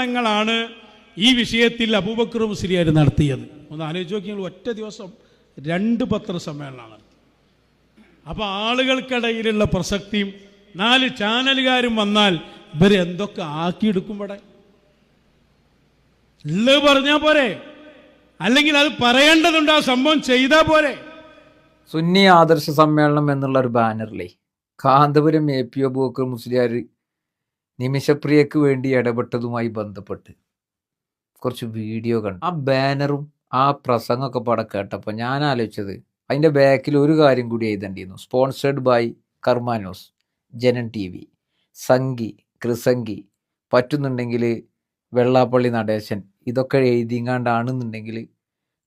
സമ്മേളനങ്ങളാണ് ഈ വിഷയത്തിൽ അബൂബക്കർ മുസ്ലിയാർ നടത്തിയത്. ഒന്ന് ആലോചിച്ച് നോക്കി ഞങ്ങൾ ഒറ്റ ദിവസം രണ്ട് പത്രസമ്മേളനമാണ് അപ്പോൾ ആളുകൾക്കിടയിലുള്ള പ്രസക്തിയും നാല് ചാനലുകാരും വന്നാൽ ഇവർ എന്തൊക്കെ ആക്കിയെടുക്കും ഇവിടെ? ഉള്ളത് പറഞ്ഞാൽ പോരെ? അല്ലെങ്കിൽ അത് പറയേണ്ടതുണ്ട് ആ സംഭവം ചെയ്താൽ പോരെ? സുന്നി ആദർശ സമ്മേളനം എന്നുള്ള ഒരു ബാനറിലെ കാന്തപുരം എ പി ഒ ബൂക്കർ മുസ്ലിയാർ നിമിഷപ്രിയക്ക് വേണ്ടി ഇടപെട്ടതുമായി ബന്ധപ്പെട്ട് കുറച്ച് വീഡിയോ കണ്ടു. ആ ബാനറും ആ പ്രസംഗമൊക്കെ പാടെ കേട്ടപ്പോൾ ഞാൻ ആലോചിച്ചത് അതിന്റെ ബാക്കിൽ ഒരു കാര്യം കൂടി എഴുതേണ്ടിയിരുന്നു. സ്പോൺസേഡ് ബൈ കർമാനോസ് ജനൻ ടി വി സംഗി കൃസംഗി പറ്റുന്നുണ്ടെങ്കിൽ വെള്ളാപ്പള്ളി നടേശൻ ഇതൊക്കെ എഴുതിങ്ങാണ്ടാണെന്നുണ്ടെങ്കിൽ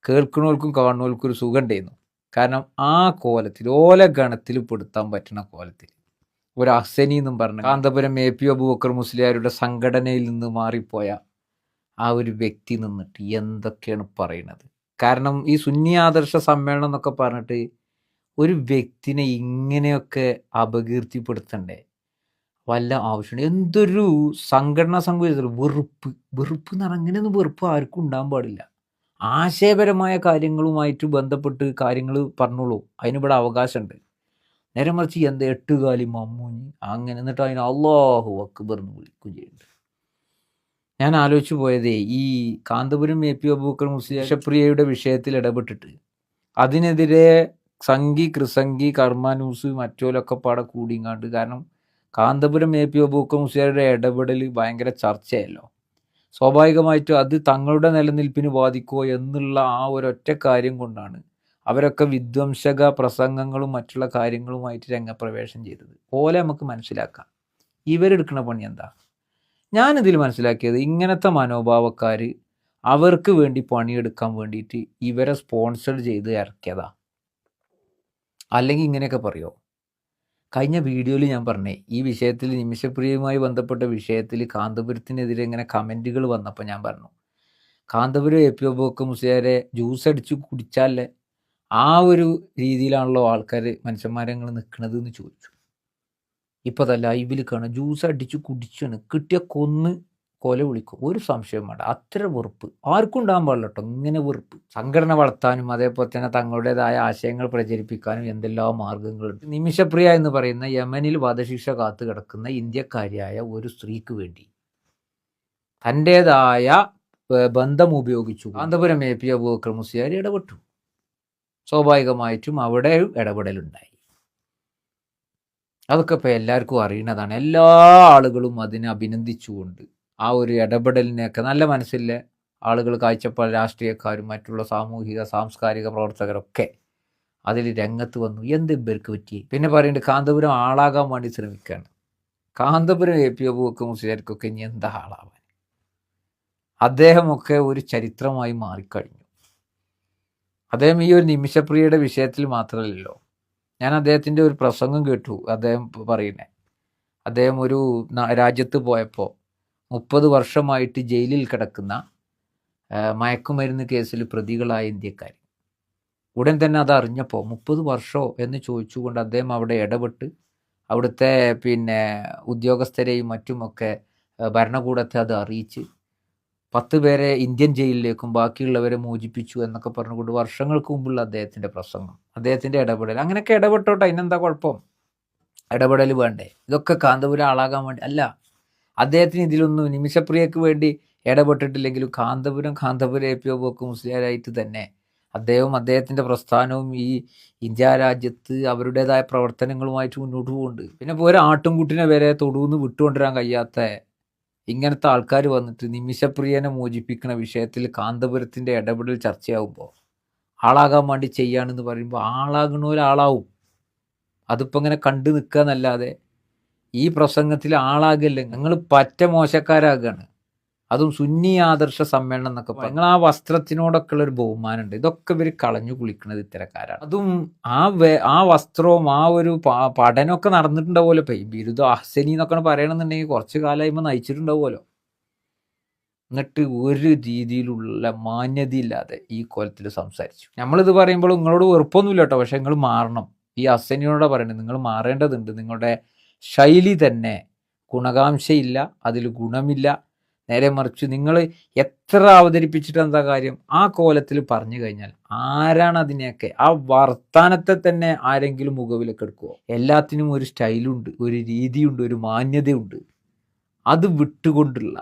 കേൾക്കുന്നവർക്കും കാണുന്നവർക്കും ഒരു സുഖം ഉണ്ടായിരുന്നു. കാരണം ആ കോലത്തിൽ ഓല ഗണത്തിൽ പെടുത്താൻ പറ്റുന്ന കോലത്തിൽ. ഒരു അസനി എന്നും പറഞ്ഞു കാന്തപുരം എ പി അബൂബക്കർ മുസ്ലിയാരുടെ സംഘടനയിൽ നിന്ന് മാറിപ്പോയ ആ ഒരു വ്യക്തി നിന്നിട്ട് എന്തൊക്കെയാണ് പറയുന്നത് കാരണം ഈ സുന്നി ആദർശ സമ്മേളനം എന്നൊക്കെ പറഞ്ഞിട്ട് ഒരു വ്യക്തിനെ ഇങ്ങനെയൊക്കെ അപകീർത്തിപ്പെടുത്തണ്ടേ? വല്ല ആവശ്യമുണ്ട്? എന്തൊരു സംഘടനാ സംഘടന വെറുപ്പ്. വെറുപ്പ് എന്ന് പറഞ്ഞാൽ അങ്ങനെയൊന്നും വെറുപ്പ് ആർക്കും ഉണ്ടാകാൻ പാടില്ല. ആശയപരമായ കാര്യങ്ങളുമായിട്ട് ബന്ധപ്പെട്ട് കാര്യങ്ങൾ പറഞ്ഞോളൂ. അതിനിവിടെ അവകാശമുണ്ട്. നേരെ മറിച്ച് എന്താ എട്ടുകാലി മമ്മൂഞ്ഞി അങ്ങനെ എന്നിട്ട് അതിന് അള്ളാഹു അക്ബർ എന്ന് വിളിക്കും ചെയ്യുന്നുണ്ട് ഞാൻ ആലോചിച്ചു പോയതേ ഈ കാന്തപുരം എ പി അബൂക്കർ മുസ്ലിഷപ്രിയയുടെ വിഷയത്തിൽ ഇടപെട്ടിട്ട് അതിനെതിരെ സംഘി കൃസംഗി കർമാനൂസ് മറ്റോലൊക്കെ പാടെ കൂടിങ്ങാണ്ട് കാരണം കാന്തപുരം എ പി അബൂക്കർ മുസ്ലിയുടെ ഇടപെടൽ ഭയങ്കര ചർച്ചയല്ലോ. സ്വാഭാവികമായിട്ടും അത് തങ്ങളുടെ നിലനിൽപ്പിന് ബാധിക്കുമോ എന്നുള്ള ആ ഒരൊറ്റ കാര്യം കൊണ്ടാണ് അവരൊക്കെ വിധ്വംസക പ്രസംഗങ്ങളും മറ്റുള്ള കാര്യങ്ങളുമായിട്ട് രംഗപ്രവേശം ചെയ്തത്. പോലെ നമുക്ക് മനസ്സിലാക്കാം. ഇവരെടുക്കുന്ന പണി എന്താ? ഞാനിതിൽ മനസ്സിലാക്കിയത് ഇങ്ങനത്തെ മനോഭാവക്കാർ അവർക്ക് വേണ്ടി പണിയെടുക്കാൻ വേണ്ടിയിട്ട് ഇവരെ സ്പോൺസർ ചെയ്ത് ഇറക്കിയതാ. അല്ലെങ്കിൽ ഇങ്ങനെയൊക്കെ പറയുമോ കഴിഞ്ഞ വീഡിയോയിൽ ഞാൻ പറഞ്ഞേ ഈ വിഷയത്തിൽ നിമിഷപ്രിയയുമായി ബന്ധപ്പെട്ട വിഷയത്തിൽ കാന്തപുരത്തിനെതിരെ ഇങ്ങനെ കമന്റുകൾ വന്നപ്പോൾ ഞാൻ പറഞ്ഞു കാന്തപുരം എ പി ഒബോക്ക് മുസ്ലിയാരെ ജ്യൂസ് അടിച്ച് കുടിച്ചാലേ ആ ഒരു രീതിയിലാണല്ലോ ആൾക്കാർ മനുഷ്യന്മാരങ്ങൾ നിൽക്കുന്നത് എന്ന് ചോദിച്ചു. ഇപ്പോൾ അതല്ല ലൈവിൽ കാണാം ജ്യൂസ് അടിച്ച് കുടിച്ചാണ് കിട്ടിയ കൊന്ന് കൊല വിളിക്കും. ഒരു സംശയം വേണ്ട അത്ര വെറുപ്പ്. ആർക്കും ഉണ്ടാകാൻ പാടില്ല കേട്ടോ ഇങ്ങനെ വെറുപ്പ്. സംഘടന വളർത്താനും അതേപോലെ തന്നെ തങ്ങളുടേതായ ആശയങ്ങൾ പ്രചരിപ്പിക്കാനും എന്തെല്ലാം മാർഗങ്ങളുണ്ട് നിമിഷപ്രിയ എന്ന് പറയുന്ന യമനിൽ വധശിക്ഷ കാത്തു കിടക്കുന്ന ഇന്ത്യക്കാരിയായ ഒരു സ്ത്രീക്ക് വേണ്ടി. തന്റേതായ ബന്ധം ഉപയോഗിച്ചു. കാന്തപുരം എ പി അബൂബക്കർ മുസ്ലിയാർ ഇടപെട്ടു. സ്വാഭാവികമായിട്ടും അവിടെ ഇടപെടലുണ്ടായി. അതൊക്കെ ഇപ്പോൾ എല്ലാവർക്കും അറിയുന്നതാണ്. എല്ലാ ആളുകളും അതിനെ അഭിനന്ദിച്ചുകൊണ്ട് ആ ഒരു ഇടപെടലിനെയൊക്കെ നല്ല മനസ്സിലെ ആളുകൾ കാഴ്ചപ്പാട് രാഷ്ട്രീയക്കാരും മറ്റുള്ള സാമൂഹിക സാംസ്കാരിക പ്രവർത്തകരൊക്കെ അതിൽ രംഗത്ത് വന്നു. എന്ത് ഇവർക്ക് പറ്റി? പിന്നെ പറയുന്നുണ്ട് കാന്തപുരം ആളാകാൻ വേണ്ടി ശ്രമിക്കുകയാണ്. കാന്തപുരം എ പി അബുവൊക്കെ മുസ്ലിയാർക്കൊക്കെ ഇനി എന്താ ആളാവാൻ? അദ്ദേഹമൊക്കെ ഒരു ചരിത്രമായി മാറിക്കഴിഞ്ഞു. അദ്ദേഹം ഈ ഒരു നിമിഷപ്രിയയുടെ വിഷയത്തിൽ മാത്രമല്ലല്ലോ. ഞാൻ അദ്ദേഹത്തിന്റെ ഒരു പ്രസംഗം കേട്ടു അദ്ദേഹം പറയുന്നത് അദ്ദേഹം ഒരു രാജ്യത്ത് പോയപ്പോൾ മുപ്പത് വർഷമായിട്ട് ജയിലിൽ കിടക്കുന്ന മയക്കുമരുന്ന് കേസിൽ പ്രതികളായ ഇന്ത്യക്കാർ ഉടൻ തന്നെ അത് അറിഞ്ഞപ്പോൾ മുപ്പത് വർഷമോ എന്ന് ചോദിച്ചുകൊണ്ട് അദ്ദേഹം അവിടെ ഇടപെട്ട് അവിടുത്തെ പിന്നെ ഉദ്യോഗസ്ഥരെയും മറ്റുമൊക്കെ ഭരണകൂടത്തെ അത് അറിയിച്ച് പത്ത് പേരെ ഇന്ത്യൻ ജയിലിലേക്കും ബാക്കിയുള്ളവരെ മോചിപ്പിച്ചു എന്നൊക്കെ പറഞ്ഞുകൊണ്ട് വർഷങ്ങൾക്ക് മുമ്പുള്ള അദ്ദേഹത്തിന്റെ പ്രസംഗം അദ്ദേഹത്തിന്റെ ഇടപെടൽ. അങ്ങനെയൊക്കെ ഇടപെട്ടോട്ടെ അതിനെന്താ കുഴപ്പം? ഇടപെടൽ വേണ്ടേ? ഇതൊക്കെ കാന്തപുരം ആളാകാൻ വേണ്ടി അല്ല അദ്ദേഹത്തിന് ഇതിലൊന്നും നിമിഷപ്രിയക്ക് വേണ്ടി ഇടപെട്ടിട്ടില്ലെങ്കിലും കാന്തപുരം കാന്തപുരം എ പി ഒ ബോക്ക് മുസ്ലിയാരായിട്ട് തന്നെ അദ്ദേഹവും അദ്ദേഹത്തിന്റെ പ്രസ്ഥാനവും ഈ ഇന്ത്യ രാജ്യത്ത് അവരുടേതായ പ്രവർത്തനങ്ങളുമായിട്ട് മുന്നോട്ട് പോകുന്നുണ്ട്. പിന്നെ ഇപ്പോൾ ഒരു ആട്ടുംകുട്ടിനെ വരെ തൊടുന്ന് വിട്ടുകൊണ്ടുവരാൻ കഴിയാത്ത ഇങ്ങനത്തെ ആൾക്കാർ വന്നിട്ട് നിമിഷപ്രിയനെ മോചിപ്പിക്കുന്ന വിഷയത്തിൽ കാന്തപുരത്തിന്റെ ഇടപെടൽ ചർച്ചയാകുമ്പോൾ ആളാകാൻ വേണ്ടി ചെയ്യാണെന്ന് പറയുമ്പോൾ ആളാകണ ഒരാളാവും അതിപ്പോൾ ഇങ്ങനെ കണ്ടു നിൽക്കുക എന്നല്ലാതെ ഈ പ്രസംഗത്തിൽ ആളാകില്ല? നിങ്ങൾ പറ്റ മോശക്കാരാകുകയാണ് അതും സുന്നി ആദർശ സമ്മേളനം എന്നൊക്കെ പറയും നിങ്ങൾ ആ വസ്ത്രത്തിനോടൊക്കെ ഉള്ള ഒരു ബഹുമാനമുണ്ട് ഇതൊക്കെ ഇവർ കളഞ്ഞു കുളിക്കുന്നത് ഇത്തരക്കാരാണ്. അതും ആ വേ ആ വസ്ത്രവും ആ ഒരു പഠനമൊക്കെ നടന്നിട്ടുണ്ടാവുമല്ലോ ഇപ്പം ഈ ബിരുദം അഹ്സനി എന്നൊക്കെ പറയണമെന്നുണ്ടെങ്കിൽ കുറച്ച് കാലമായിപ്പോൾ നയിച്ചിട്ടുണ്ടാവുമല്ലോ. എന്നിട്ട് ഒരു രീതിയിലുള്ള മാന്യതയില്ലാതെ ഈ കോലത്തിൽ സംസാരിച്ചു. നമ്മളിത് പറയുമ്പോൾ നിങ്ങളോട് വെറുപ്പൊന്നുമില്ല കേട്ടോ പക്ഷെ നിങ്ങൾ മാറണം. ഈ അസനിയോടെ പറയുന്നത് നിങ്ങൾ മാറേണ്ടതുണ്ട്. നിങ്ങളുടെ ശൈലി തന്നെ ഗുണകാംക്ഷയില്ല. അതിൽ ഗുണമില്ല. നേരെ മറിച്ച് നിങ്ങൾ എത്ര അവതരിപ്പിച്ചിട്ട് എന്താ കാര്യം? ആ കോലത്തിൽ പറഞ്ഞു കഴിഞ്ഞാൽ ആരാണ് അതിനെയൊക്കെ? ആ വർത്താനത്തെ തന്നെ ആരെങ്കിലും മുഖവിലൊക്കെ എടുക്കുമോ എല്ലാത്തിനും ഒരു സ്റ്റൈലുണ്ട് ഒരു രീതിയുണ്ട് ഒരു മാന്യതയുണ്ട്. അത് വിട്ടുകൊണ്ടുള്ള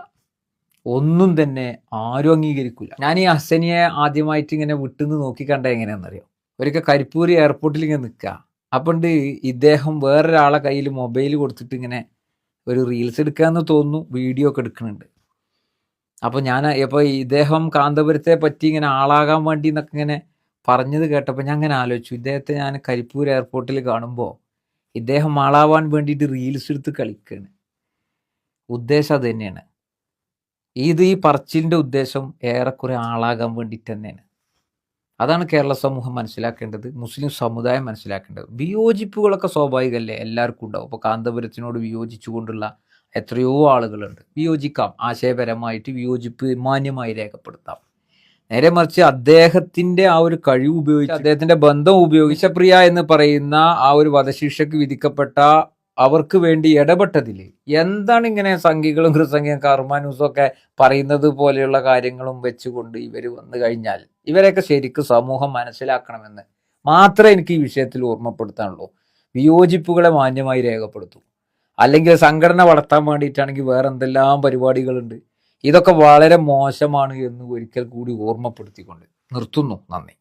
ഒന്നും തന്നെ ആരും അംഗീകരിക്കില്ല ഞാൻ ഈ ഹസനിയെ ആദ്യമായിട്ട് ഇങ്ങനെ വിട്ടുനിന്ന് നോക്കി കണ്ട എങ്ങനെയാണെന്നറിയോ? ഒരിക്കൽ കരിപ്പൂരി എയർപോർട്ടിൽ ഇങ്ങനെ നിൽക്കുക അപ്പണ്ട് ഇദ്ദേഹം വേറൊരാളെ കയ്യിൽ മൊബൈൽ കൊടുത്തിട്ട് ഇങ്ങനെ ഒരു റീൽസ് എടുക്കാന്ന് തോന്നുന്നു വീഡിയോ ഒക്കെ എടുക്കുന്നുണ്ട്. അപ്പോൾ ഞാൻ ഇപ്പോൾ ഇദ്ദേഹം കാന്തപുരത്തെ പറ്റി ഇങ്ങനെ ആളാകാൻ വേണ്ടി എന്നൊക്കെ ഇങ്ങനെ പറഞ്ഞത് കേട്ടപ്പോൾ ഞാൻ അങ്ങനെ ആലോചിച്ചു. ഇദ്ദേഹത്തെ ഞാൻ കരിപ്പൂർ എയർപോർട്ടിൽ കാണുമ്പോൾ ഇദ്ദേഹം ആളാവാൻ വേണ്ടിയിട്ട് റീൽസ് എടുത്ത് കളിക്കുകയാണ് ഉദ്ദേശം അത് തന്നെയാണ്. ഇത് ഈ പറച്ചിലിന്റെ ഉദ്ദേശം ഏറെക്കുറെ ആളാകാൻ വേണ്ടിയിട്ട് തന്നെയാണ്. അതാണ് കേരള സമൂഹം മനസ്സിലാക്കേണ്ടത് മുസ്ലിം സമുദായം മനസ്സിലാക്കേണ്ടത്. വിയോജിപ്പുകളൊക്കെ സ്വാഭാവികമല്ലേ എല്ലാവർക്കും ഉണ്ടാവും. ഇപ്പോൾ കാന്തപുരത്തിനോട് വിയോജിച്ചുകൊണ്ടുള്ള എത്രയോ ആളുകളുണ്ട്. വിയോജിക്കാം. ആശയപരമായിട്ട് വിയോജിപ്പ് മാന്യമായി രേഖപ്പെടുത്താം. നേരെ മറിച്ച് അദ്ദേഹത്തിന്റെ ആ ഒരു കഴിവ് ഉപയോഗിച്ച് അദ്ദേഹത്തിന്റെ ബന്ധം ഉപയോഗിച്ച പ്രിയ എന്ന് പറയുന്ന ആ ഒരു വധശിക്ഷയ്ക്ക് വിധിക്കപ്പെട്ട അവർക്ക് വേണ്ടി ഇടപെട്ടതിൽ എന്താണ് ഇങ്ങനെ സംഘികളും കൃസംഖ്യം കർമാനൂസും ഒക്കെ പറയുന്നത് പോലെയുള്ള കാര്യങ്ങളും വെച്ചുകൊണ്ട് ഇവർ വന്നു കഴിഞ്ഞാൽ ഇവരെയൊക്കെ ശരിക്കും സമൂഹം മനസ്സിലാക്കണമെന്ന് മാത്രമേ എനിക്ക് ഈ വിഷയത്തിൽ ഓർമ്മപ്പെടുത്താനുള്ളൂ. വിയോജിപ്പുകളെ മാന്യമായി രേഖപ്പെടുത്തും. അല്ലെങ്കിൽ സംഘടന വളർത്താൻ വേണ്ടിയിട്ടാണെങ്കിൽ വേറെ എന്തെല്ലാം പരിപാടികളുണ്ട്. ഇതൊക്കെ വളരെ മോശമാണ് എന്ന് ഒരിക്കൽ കൂടി ഓർമ്മപ്പെടുത്തിക്കൊണ്ട് നിർത്തുന്നു. നന്ദി.